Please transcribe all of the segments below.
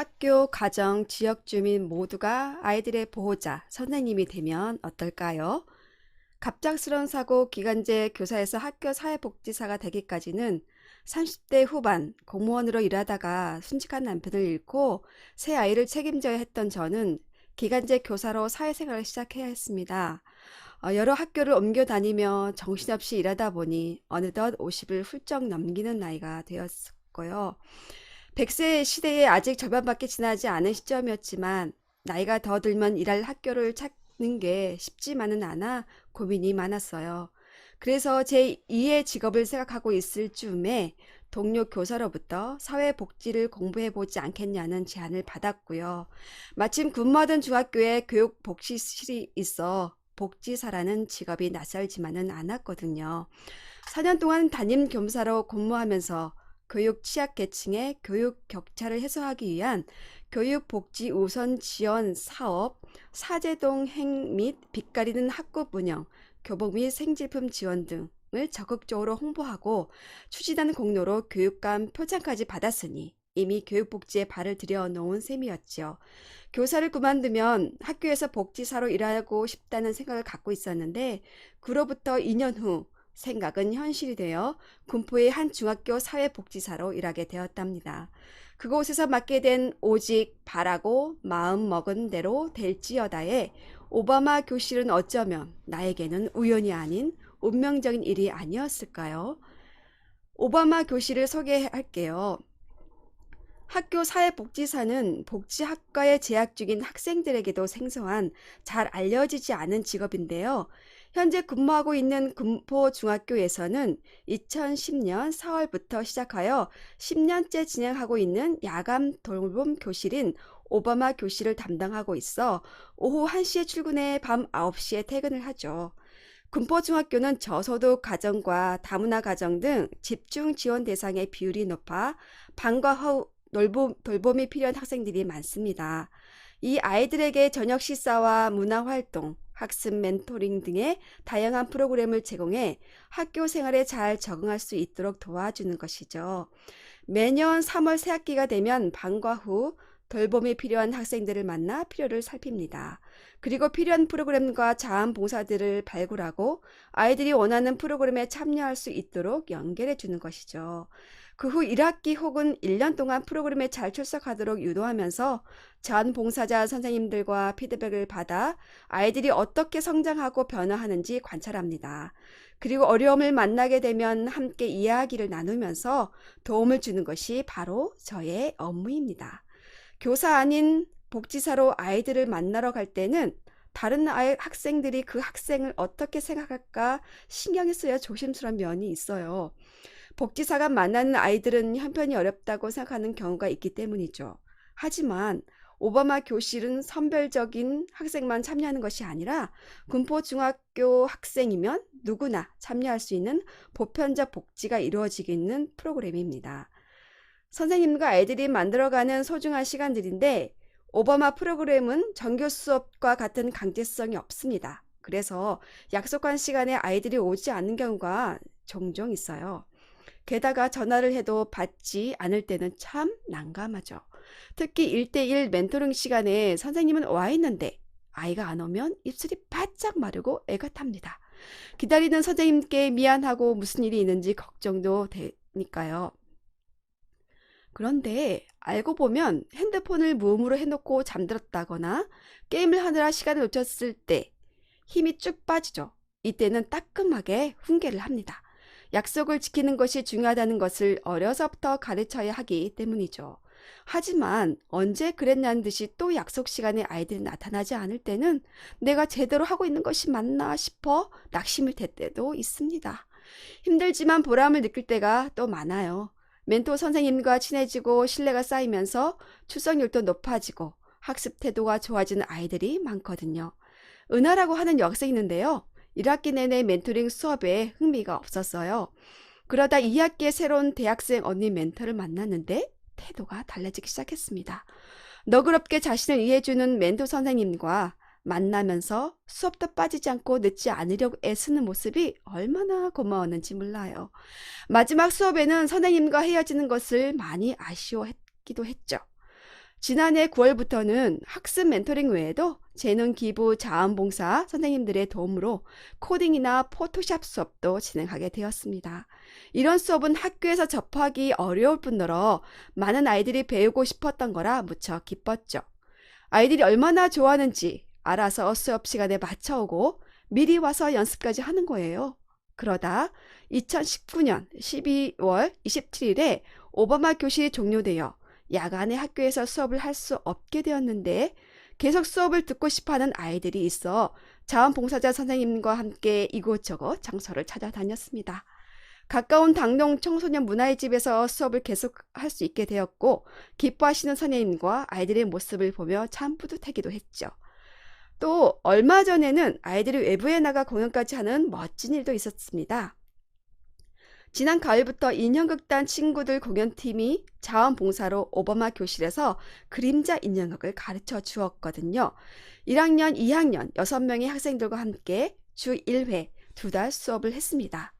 학교, 가정, 지역 주민 모두가 아이들의 보호자, 선생님이 되면 어떨까요? 갑작스러운 사고 기간제 교사에서 학교 사회복지사가 되기까지는 30대 후반 공무원으로 일하다가 순직한 남편을 잃고 새 아이를 책임져야 했던 저는 기간제 교사로 사회생활을 시작해야 했습니다. 어, 여러 학교를 옮겨 다니며 정신없이 일하다 보니 어느덧 50을 훌쩍 넘기는 나이가 되었고요. 100세 시대에 아직 절반밖에 지나지 않은 시점이었지만 나이가 더 들면 일할 학교를 찾는 게 쉽지만은 않아 고민이 많았어요. 그래서 제 2의 직업을 생각하고 있을 즈음에 동료 교사로부터 사회복지를 공부해보지 않겠냐는 제안을 받았고요. 마침 근무하던 중학교에 교육복지실이 있어 복지사라는 직업이 낯설지만은 않았거든요. 4년 동안 담임 교사로 근무하면서 교육 취약계층의 교육 격차를 해소하기 위한 교육복지 우선 지원 사업, 사제동 행및 빚가리는 학급 운영, 교복 및 생필품 지원 등을 적극적으로 홍보하고 추진하는 공로로 교육감 표창까지 받았으니 이미 교육복지에 발을 들여 놓은 셈이었지요. 교사를 그만두면 학교에서 복지사로 일하고 싶다는 생각을 갖고 있었는데 그로부터 2년 후 생각은 현실이 되어 군포의 한 중학교 사회복지사로 일하게 되었답니다. 그곳에서 맡게 된 오직 바라고 마음 먹은 대로 될지어다에 오바마 교실은 어쩌면 나에게는 우연이 아닌 운명적인 일이 아니었을까요? 오바마 교실을 소개할게요. 학교 사회복지사는 복지학과에 재학 중인 학생들에게도 생소한 잘 알려지지 않은 직업인데요. 현재 근무하고 있는 금포중학교에서는 2010년 4월부터 시작하여 10년째 진행하고 있는 야간 돌봄 교실인 오바마 교실을 담당하고 있어 오후 1시에 출근해 밤 9시에 퇴근을 하죠. 군포중학교는 저소득 가정과 다문화 가정 등 집중 지원 대상의 비율이 높아 방과 후 돌봄, 돌봄이 필요한 학생들이 많습니다. 이 아이들에게 저녁 식사와 문화 활동, 학습 멘토링 등의 다양한 프로그램을 제공해 학교 생활에 잘 적응할 수 있도록 도와주는 것이죠. 매년 3월 새학기가 되면 방과 후 돌봄이 필요한 학생들을 만나 필요를 살핍니다. 그리고 필요한 프로그램과 자원봉사들을 발굴하고 아이들이 원하는 프로그램에 참여할 수 있도록 연결해 주는 것이죠. 그 후 1학기 혹은 1년 동안 프로그램에 잘 출석하도록 유도하면서 자원봉사자 선생님들과 피드백을 받아 아이들이 어떻게 성장하고 변화하는지 관찰합니다. 그리고 어려움을 만나게 되면 함께 이야기를 나누면서 도움을 주는 것이 바로 저의 업무입니다. 교사 아닌 복지사로 아이들을 만나러 갈 때는 다른 아이 학생들이 그 학생을 어떻게 생각할까 신경이 쓰여 조심스러운 면이 있어요. 복지사가 만나는 아이들은 형편이 어렵다고 생각하는 경우가 있기 때문이죠. 하지만 오바마 교실은 선별적인 학생만 참여하는 것이 아니라 군포 중학교 학생이면 누구나 참여할 수 있는 보편적 복지가 이루어지고 있는 프로그램입니다. 선생님과 아이들이 만들어가는 소중한 시간들인데 오바마 프로그램은 정규 수업과 같은 강제성이 없습니다. 그래서 약속한 시간에 아이들이 오지 않는 경우가 종종 있어요. 게다가 전화를 해도 받지 않을 때는 참 난감하죠. 특히 1대1 멘토링 시간에 선생님은 와 있는데 아이가 안 오면 입술이 바짝 마르고 애가 탑니다. 기다리는 선생님께 미안하고 무슨 일이 있는지 걱정도 되니까요. 그런데 알고 보면 핸드폰을 무음으로 해놓고 잠들었다거나 게임을 하느라 시간을 놓쳤을 때 힘이 쭉 빠지죠. 이때는 따끔하게 훈계를 합니다. 약속을 지키는 것이 중요하다는 것을 어려서부터 가르쳐야 하기 때문이죠. 하지만 언제 그랬냐는 듯이 또 약속 시간에 아이들이 나타나지 않을 때는 내가 제대로 하고 있는 것이 맞나 싶어 낙심이 될 때도 있습니다. 힘들지만 보람을 느낄 때가 또 많아요. 멘토 선생님과 친해지고 신뢰가 쌓이면서 출석률도 높아지고 학습 태도가 좋아지는 아이들이 많거든요. 은하라고 하는 여학생이 있는데요. 1학기 내내 멘토링 수업에 흥미가 없었어요. 그러다 2학기에 새로운 대학생 언니 멘토를 만났는데 태도가 달라지기 시작했습니다. 너그럽게 자신을 이해해주는 멘토 선생님과 만나면서 수업도 빠지지 않고 늦지 않으려고 애쓰는 모습이 얼마나 고마웠는지 몰라요. 마지막 수업에는 선생님과 헤어지는 것을 많이 아쉬워했기도 했죠. 지난해 9월부터는 학습 멘토링 외에도 재능 기부 자원봉사 선생님들의 도움으로 코딩이나 포토샵 수업도 진행하게 되었습니다. 이런 수업은 학교에서 접하기 어려울 뿐더러 많은 아이들이 배우고 싶었던 거라 무척 기뻤죠. 아이들이 얼마나 좋아하는지 알아서 수업 시간에 맞춰오고 미리 와서 연습까지 하는 거예요. 그러다 2019년 12월 27일에 오바마 교실이 종료되어 야간에 학교에서 수업을 할 수 없게 되었는데 계속 수업을 듣고 싶어 하는 아이들이 있어 자원봉사자 선생님과 함께 이곳저곳 장소를 찾아다녔습니다. 가까운 당동 청소년 문화의 집에서 수업을 계속 할 수 있게 되었고 기뻐하시는 선생님과 아이들의 모습을 보며 참 뿌듯하기도 했죠. 또 얼마 전에는 아이들이 외부에 나가 공연까지 하는 멋진 일도 있었습니다. 지난 가을부터 인형극단 친구들 공연팀이 자원봉사로 오바마 교실에서 그림자 인형극을 가르쳐 주었거든요. 1학년, 2학년 6명의 학생들과 함께 주 1회 두 달 수업을 했습니다.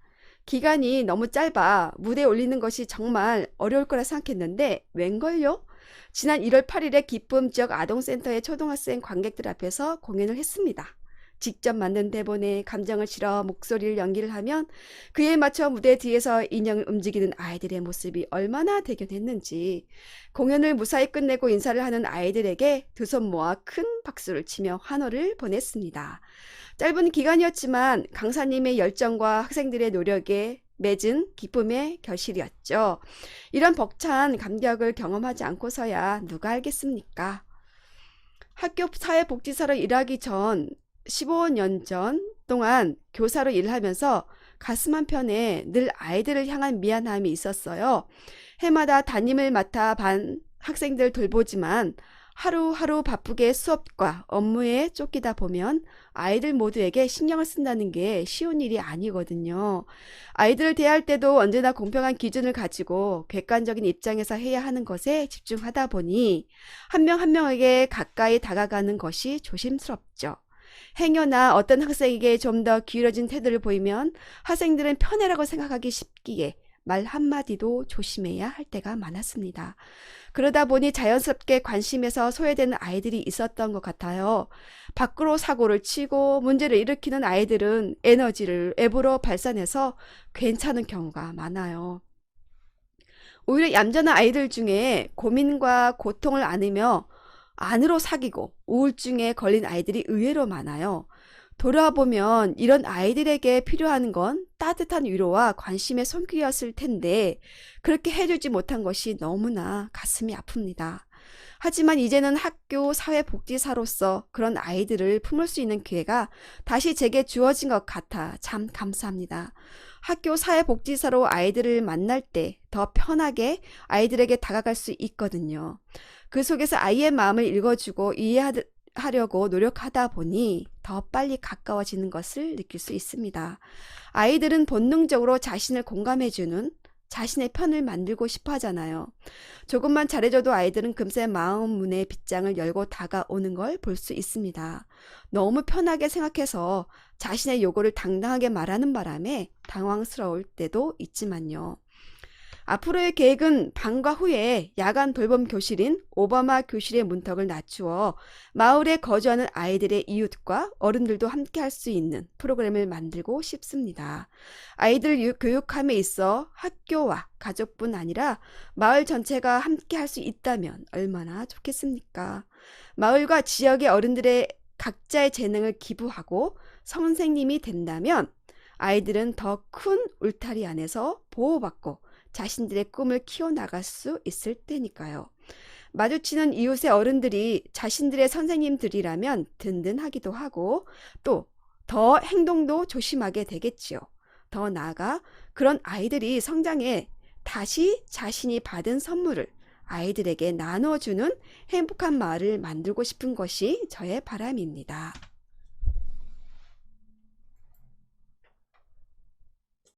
기간이 너무 짧아 무대에 올리는 것이 정말 어려울 거라 생각했는데 웬걸요? 지난 1월 8일에 기쁨 지역 아동센터의 초등학생 관객들 앞에서 공연을 했습니다. 직접 만든 대본에 감정을 실어 목소리를 연기를 하면 그에 맞춰 무대 뒤에서 인형을 움직이는 아이들의 모습이 얼마나 대견했는지 공연을 무사히 끝내고 인사를 하는 아이들에게 두 손 모아 큰 박수를 치며 환호를 보냈습니다. 짧은 기간이었지만 강사님의 열정과 학생들의 노력에 맺은 기쁨의 결실이었죠. 이런 벅찬 감격을 경험하지 않고서야 누가 알겠습니까? 학교 사회복지사로 일하기 전 15년 전 동안 교사로 일을 하면서 가슴 한편에 늘 아이들을 향한 미안함이 있었어요. 해마다 담임을 맡아 반 학생들 돌보지만 하루하루 바쁘게 수업과 업무에 쫓기다 보면 아이들 모두에게 신경을 쓴다는 게 쉬운 일이 아니거든요. 아이들을 대할 때도 언제나 공평한 기준을 가지고 객관적인 입장에서 해야 하는 것에 집중하다 보니 한 명한 명에게 가까이 다가가는 것이 조심스럽죠. 행여나 어떤 학생에게 좀 더 기울어진 태도를 보이면 학생들은 편애라고 생각하기 쉽기에 말 한마디도 조심해야 할 때가 많았습니다. 그러다 보니 자연스럽게 관심에서 소외되는 아이들이 있었던 것 같아요. 밖으로 사고를 치고 문제를 일으키는 아이들은 에너지를 앱으로 발산해서 괜찮은 경우가 많아요. 오히려 얌전한 아이들 중에 고민과 고통을 안으며 안으로 사귀고 우울증에 걸린 아이들이 의외로 많아요. 돌아보면 이런 아이들에게 필요한 건 따뜻한 위로와 관심의 손길이었을 텐데 그렇게 해주지 못한 것이 너무나 가슴이 아픕니다. 하지만 이제는 학교 사회복지사로서 그런 아이들을 품을 수 있는 기회가 다시 제게 주어진 것 같아 참 감사합니다. 학교 사회복지사로 아이들을 만날 때 더 편하게 아이들에게 다가갈 수 있거든요. 그 속에서 아이의 마음을 읽어주고 이해하 려고 노력하다 보니 더 빨리 가까워지는 것을 느낄 수 있습니다. 아이들은 본능적으로 자신을 공감해주는 자신의 편을 만들고 싶어 하잖아요. 조금만 잘해줘도 아이들은 금세 마음 문의 빗장을 열고 다가오는 걸 볼 수 있습니다. 너무 편하게 생각해서 자신의 요구를 당당하게 말하는 바람에 당황스러울 때도 있지만요. 앞으로의 계획은 방과 후에 야간 돌봄 교실인 오바마 교실의 문턱을 낮추어 마을에 거주하는 아이들의 이웃과 어른들도 함께 할 수 있는 프로그램을 만들고 싶습니다. 아이들 교육함에 있어 학교와 가족뿐 아니라 마을 전체가 함께 할 수 있다면 얼마나 좋겠습니까? 마을과 지역의 어른들의 각자의 재능을 기부하고 선생님이 된다면 아이들은 더 큰 울타리 안에서 보호받고 자신들의 꿈을 키워나갈 수 있을 때니까요. 마주치는 이웃의 어른들이 자신들의 선생님들이라면 든든하기도 하고 또 더 행동도 조심하게 되겠지요. 더 나아가 그런 아이들이 성장해 다시 자신이 받은 선물을 아이들에게 나눠주는 행복한 마을을 만들고 싶은 것이 저의 바람입니다.